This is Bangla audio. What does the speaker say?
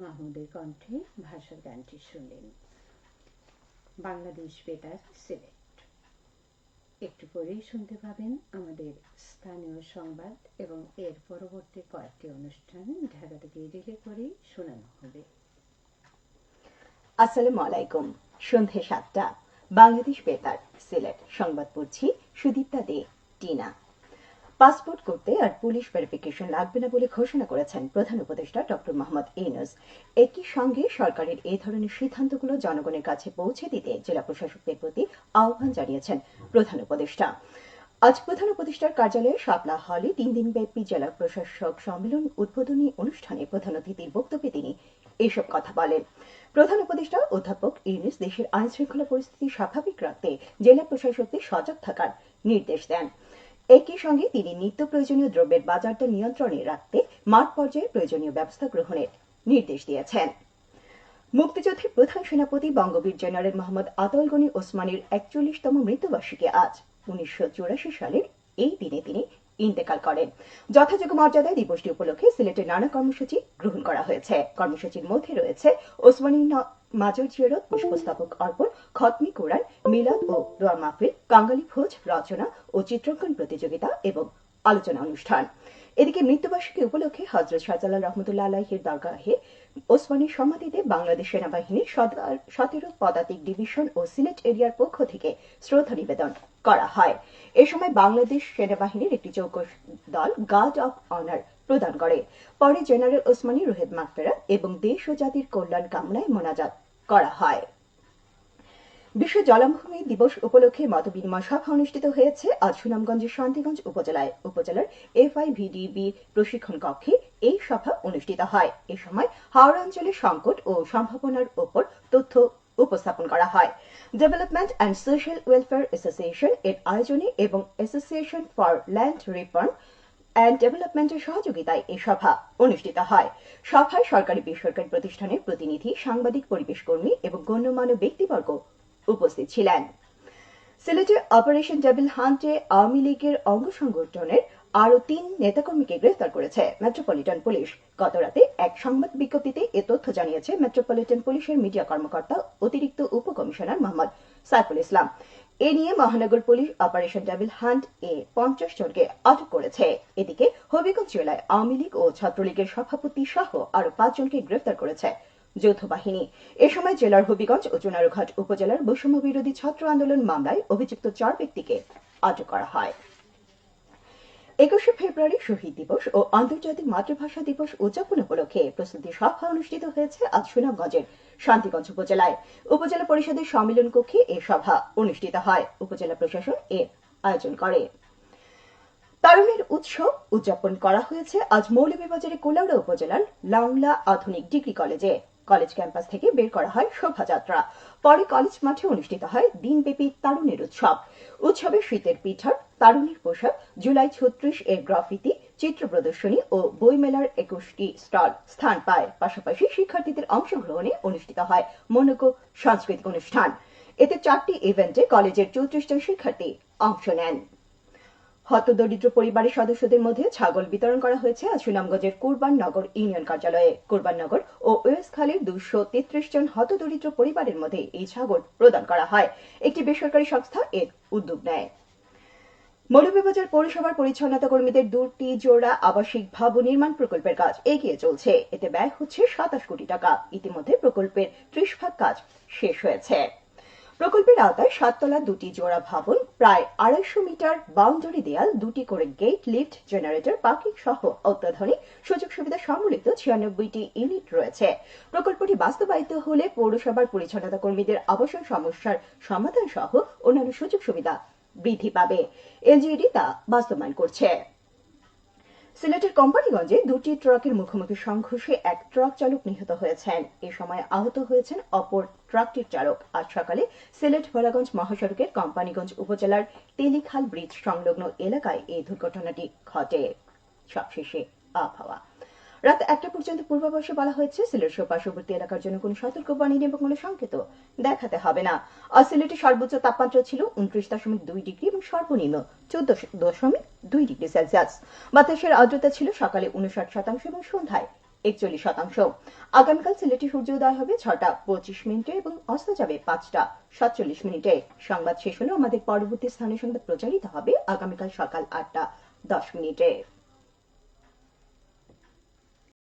মাহমুদের কণ্ঠে ভাষার গানটি শুনলেন বাংলাদেশ বেতার সিলেট। একটু পরেই শুনতে পাবেন আমাদের স্থানীয় সংবাদ এবং এর পরবর্তী কয়েকটি অনুষ্ঠান ঢাকা থেকে রিলে করে শোনানো হবে। আসসালামু আলাইকুম। সন্ধে সাতটা, বাংলাদেশ বেতার সিলেট। সংবাদ পড়ছি সুদীপ্তা দে, টিনা। পাসপোর্ট করতে আর পুলিশ ভেরিফিকেশন লাগবে না বলে ঘোষণা করেছেন প্রধান উপদেষ্টা ডক্টর মোহাম্মদ ইউনুস। একই সঙ্গে সরকারের এই ধরনের সিদ্ধান্তগুলো জনগণের কাছে পৌঁছে দিতে জেলা প্রশাসকদের প্রতি আহ্বান জানিয়েছেন প্রধান উপদেষ্টা। আজ প্রধান উপদেষ্টার কার্যালয়ে শাপলা হলে তিন দিন ব্যাপী জেলা প্রশাসক সম্মেলন উদ্বোধনী অনুষ্ঠানে প্রধান অতিথির বক্তব্যে তিনি এসব কথা বলেন। প্রধান উপদেষ্টা অধ্যাপক ইউনুস দেশের আইন শৃঙ্খলা পরিস্থিতি স্বাভাবিক রাখতে জেলা প্রশাসকদের সজাগ থাকার নির্দেশ দেন। একই সঙ্গে তিনি নিত্য প্রয়োজনীয় দ্রব্যের বাজারটা নিয়ন্ত্রণে রাখতে মাঠ পর্যায়ে প্রয়োজনীয় ব্যবস্থা গ্রহণের নির্দেশ দিয়েছেন। মুক্তিযুদ্ধের প্রধান সেনাপতি বঙ্গবীর জেনারেল মোহাম্মদ আতল গনি ওসমানীর একচল্লিশতম মৃত্যুবার্ষিকী আজ, উনিশশো সালের এই দিনে তিনি ইন্তেকাল করেন। যথাযোগ্য মর্যাদায় দিবসটি উপলক্ষে সিলেটে নানা কর্মসূচি গ্রহণ করা হয়েছে। কর্মসূচির মধ্যে রয়েছে ওসমানী মাজার জিয়ারত, পুষ্পস্তাবক অর্পণ, খতমি কোরআন, মিলাদ ও দোয়া মাহফিল, কাঙ্গালি ভোজ, রচনা ও চিত্রাঙ্কন প্রতিযোগিতা এবং আলোচনা অনুষ্ঠান। এদিকে মৃত্যুবার্ষিকী উপলক্ষে হজরত শাহজালাল রহমতুল্লাহ আলাহির দরগাহে ওসমানীর সমাধিতে বাংলাদেশ সেনাবাহিনীর সতেরো পদাতিক ডিভিশন ও সিলেট এরিয়ার পক্ষ থেকে শ্রদ্ধা নিবেদন করা হয়। এ সময় বাংলাদেশ সেনাবাহিনীর একটি চৌকস দল, গার্ড অব অনার প্রদান করে। পরে জেনারেল ওসমানী রোহেদ মাকফেরা এবং দেশ ও জাতির কল্যাণ কামনায় মোনাজাত করা হয়। বিশ্ব জলাভূমি দিবস উপলক্ষে মতবিনিময় সভা অনুষ্ঠিত হয়েছে আজ সুনামগঞ্জের শান্তিগঞ্জ উপজেলায়। উপজেলার এফআইভিডিবি প্রশিক্ষণ কক্ষে এই সভা অনুষ্ঠিত হয়। এ সময় হাওড়া অঞ্চলের সংকট ও সম্ভাবনার উপর তথ্য উপস্থাপন করা হয়। Development and social welfare association এর আয়োজনে এবং association for land reform and ডেভেলপমেন্টের সহযোগিতায় এই সভা অনুষ্ঠিত হয়। সভায় সরকারি বেসরকারি প্রতিষ্ঠানের প্রতিনিধি, সাংবাদিক, পরিবেশ কর্মী এবং গণ্যমান্য ব্যক্তিবর্গ উপস্থিত ছিলেন। সিলেটে অপারেশন ডাবল হান্টে আওয়ামী লীগের অঙ্গ সংগঠনের আরও তিন নেতাকর্মীকে গ্রেফতার করেছে মেট্রোপলিটন পুলিশ। গতরাতে এক সংবাদ বিজ্ঞপ্তিতে এ তথ্য জানিয়েছে, মেট্রোপলিটন পুলিশের মিডিয়া কর্মকর্তা অতিরিক্ত উপকমিশনার মোহাম্মদ সাইফুল ইসলাম। এ নিয়ে মহানগর পুলিশ অপারেশন ডাবল হান্ট এ পঞ্চাশ জনকে আটক করেছে। এদিকে হবিগঞ্জ জেলায় আওয়ামী লীগ ও ছাত্রলীগের সভাপতি সহ আরও পাঁচজনকে গ্রেফতার করেছে। যৌথ বাহিনী এ সময় জেলার হবিগঞ্জ ও চুনারুঘাট উপজেলার বৈষম্য বিরোধী ছাত্র আন্দোলন মামলায় অভিযুক্ত চার ব্যক্তিকে আটক করা হয়। একুশে ফেব্রুয়ারি শহীদ দিবস ও আন্তর্জাতিক মাতৃভাষা দিবস উদযাপন উপলক্ষে প্রস্তুতি সভা অনুষ্ঠিত হয়েছে আজ সুনামগঞ্জের শান্তিগঞ্জ উপজেলায়। উপজেলা পরিষদের সম্মেলন কক্ষে এ সভা অনুষ্ঠিত হয়। উপজেলা প্রশাসন এর আয়োজন করে। তারুণের উৎসব উদযাপন করা হয়েছে আজ মৌলভীবাজারে কোলাউড়া উপজেলার লাংলা আধুনিক ডিগ্রি কলেজে। কলেজ ক্যাম্পাস থেকে বের করা হয় শোভাযাত্রা। পরে কলেজ মাঠে অনুষ্ঠিত হয় দিনব্যাপী তারুণের উৎসব। উৎসবে শীতের পিঠার তারুণের পোশাক, জুলাই ছত্রিশ এর গ্রাফিতি, চিত্র প্রদর্শনী ও বইমেলার একুশটি স্টল স্থান পায়। পাশাপাশি শিক্ষার্থীদের অংশগ্রহণে অনুষ্ঠিত হয় মনোজ্ঞ সাংস্কৃতিক অনুষ্ঠান। এতে চারটি ইভেন্টে কলেজের চৌত্রিশ জন শিক্ষার্থী অংশ নেন। হতদরিদ্র পরিবারের সদস্যদের মধ্যে ছাগল বিতরণ করা হয়েছে আজ সুনামগঞ্জের কুরবান নগর ইউনিয়ন কার্যালয়ে। কুরবান নগর ও ওয়েস খালির দুশো তেত্রিশ জন হতদরিদ্র পরিবারের মধ্যে এই ছাগল প্রদান করা হয়। একটি বেসরকারি সংস্থা এর উদ্যোগ নেয়। মৌলভীবাজার পৌরসভার পরিচ্ছন্নতা কর্মীদের দুটি জোড়া, আবাসিক ভবন নির্মাণ প্রকল্পের কাজ এগিয়ে চলছে। এতে ব্যয় হচ্ছে সাতাশ কোটি টাকা। ইতিমধ্যে প্রকল্পের ত্রিশ ভাগ কাজ শেষ হয়েছে। প্রকল্পের আওতায় সাততলা দুটি জোড়া ভবন, প্রায় আড়াইশো মিটার বাউন্ডারি দেয়াল, দুটি করে গেট, লিফট, জেনারেটর, পার্কিং সহ অত্যাধুনিক সুযোগ সুবিধা সম্বলিত ছিয়ানব্বইটি ইউনিট রয়েছে। প্রকল্পটি বাস্তবায়িত হলে পৌরসভার পরিচ্ছন্নতা কর্মীদের আবাসন সমস্যার সমাধান সহ অন্যান্য সুযোগ সুবিধা বৃদ্ধি পাবে। এলজিইডি তা বাস্তবায়ন করছে। সিলেটের কোম্পানিগঞ্জে দুটি ট্রাকের মুখোমুখি সংঘর্ষে এক ট্রাক চালক নিহত হয়েছেন। এ সময় আহত হয়েছেন অপর ট্রাকটির চালক। আজ সকালে সিলেট ভোলাগঞ্জ মহাসড়কের কোম্পানিগঞ্জ উপজেলার তেলিখাল ব্রিজ সংলগ্ন এলাকায় এই দুর্ঘটনাটি ঘটে। সবশেষে আবহাওয়া। রাত একটা পর্যন্ত পূর্বাভাসে বলা হয়েছে, সিলেট সহ পার্শ্ববর্তী এলাকার জন্য কোনো সতর্কবাণী এবং কোনো সংকেত দেখাতে হবে না। আর সিলেটে সর্বোচ্চ তাপমাত্রা ছিল উনত্রিশ দশমিক দুই ডিগ্রি এবং সর্বনিম্ন চোদ্দ দশমিক দুই ডিগ্রি সেলসিয়াস। বাতাসের আর্দ্রতা ছিল সকালে উনষাট শতাংশ এবং সন্ধ্যায় একচল্লিশ শতাংশ। আগামীকাল সিলেটে সূর্যোদয় হবে ছটা পঁচিশ মিনিটে এবং অস্ত যাবে পাঁচটা সাতচল্লিশ মিনিটে। সংবাদ শেষ হলেও আমাদের পরবর্তী স্থানীয় সংবাদ প্রচারিত হবে আগামীকাল সকাল আটটা দশ মিনিটে।